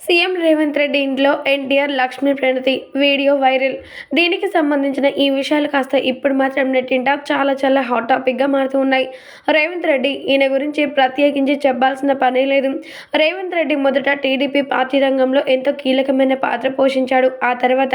CM Revanth Reddy ఇంట్లో NTR Lakshmi Pranathi video viral. దీనికి సంబంధించిన ఈ విషయాలు కాస్త ఇప్పుడు మాత్రం నెట్టింట చాలా చాలా హాట్ టాపిక్గా మారుతూ ఉన్నాయి. రేవంత్ రెడ్డి ఈయన గురించి ప్రత్యేకించి చెప్పాల్సిన పనే లేదు. రేవంత్ రెడ్డి మొదట టీడీపీ పార్టీ రంగంలో ఎంతో కీలకమైన పాత్ర పోషించాడు. ఆ తర్వాత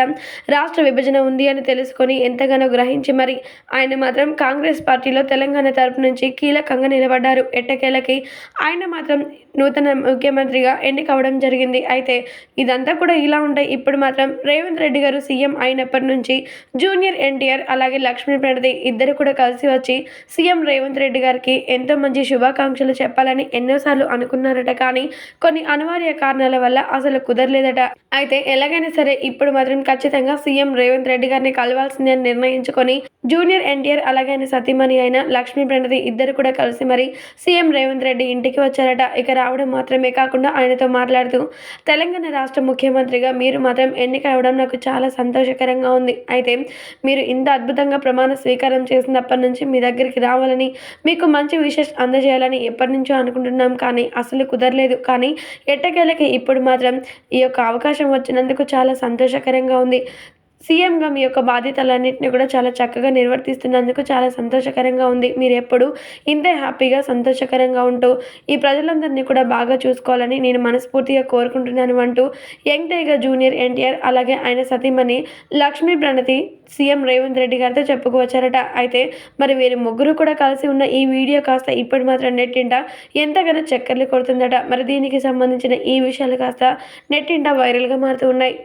రాష్ట్ర విభజన ఉంది అని తెలుసుకొని ఎంతగానో గ్రహించి మరి ఆయన మాత్రం కాంగ్రెస్ పార్టీలో తెలంగాణ తరపు నుంచి కీలకంగా నిలబడ్డారు. ఎట్టకేలకి ఆయన మాత్రం నూతన ముఖ్యమంత్రిగా ఎన్నికవడం జరిగింది. అయితే ఇదంతా కూడా ఇలా ఉంటాయి. ఇప్పుడు మాత్రం రేవంత్ రెడ్డి గారు సీఎం అయినప్పటి నుంచి జూనియర్ ఎన్టీఆర్ అలాగే లక్ష్మీ ప్రణతి ఇద్దరు కూడా కలిసి వచ్చి సీఎం రేవంత్ రెడ్డి గారికి ఎంతో మంచి శుభాకాంక్షలు చెప్పాలని ఎన్నోసార్లు అనుకున్నారట. కానీ కొన్ని అనివార్య కారణాల వల్ల అసలు కుదరలేదట. అయితే ఎలాగైనా సరే ఇప్పుడు మాత్రం ఖచ్చితంగా సీఎం రేవంత్ రెడ్డి గారిని కలవాల్సిందే అని నిర్ణయించుకొని జూనియర్ ఎన్టీఆర్ అలాగే సతీమణి అయిన లక్ష్మీ ప్రణతి ఇద్దరు కూడా కలిసి మరి సీఎం రేవంత్ రెడ్డి ఇంటికి వచ్చారట. ఇక రావడం మాత్రమే కాకుండా ఆయనతో మాట్లాడుతూ తెలంగాణ రాష్ట్ర ముఖ్యమంత్రిగా మీరు మాత్రం ఎన్నిక అవ్వడం నాకు చాలా సంతోషకరంగా ఉంది. అయితే మీరు ఇంత అద్భుతంగా ప్రమాణ స్వీకారం చేసినప్పటి నుంచి మీ దగ్గరికి రావాలని మీకు మంచి విషెస్ అందజేయాలని ఎప్పటి నుంచో అనుకుంటున్నాం కానీ అసలు కుదరలేదు. కానీ ఎట్టకేలకి ఇప్పుడు మాత్రం ఈ యొక్క అవకాశం వచ్చినందుకు చాలా సంతోషకరంగా ఉంది. సీఎంగా మీ యొక్క బాధ్యతలన్నింటినీ కూడా చాలా చక్కగా నిర్వర్తిస్తున్నందుకు చాలా సంతోషకరంగా ఉంది. మీరు ఎప్పుడు ఇంతే హ్యాపీగా సంతోషకరంగా ఉంటూ ఈ ప్రజలందరినీ కూడా బాగా చూసుకోవాలని నేను మనస్ఫూర్తిగా కోరుకుంటున్నాను అంటూ యంగ్ టైగర్ జూనియర్ ఎన్టీఆర్ అలాగే ఆయన సతీమణి లక్ష్మీ ప్రణతి సీఎం రేవంత్ రెడ్డి గారితో చెప్పుకువచ్చారట. అయితే మరి వీరి ముగ్గురు కూడా కలిసి ఉన్న ఈ వీడియో కాస్త ఇప్పుడు మాత్రం నెట్టింట ఎంతగానో చక్కర్లు కొడుతుందట. మరి దీనికి సంబంధించిన ఈ విషయాలు కాస్త నెట్టింట వైరల్గా మారుతూ ఉన్నాయి.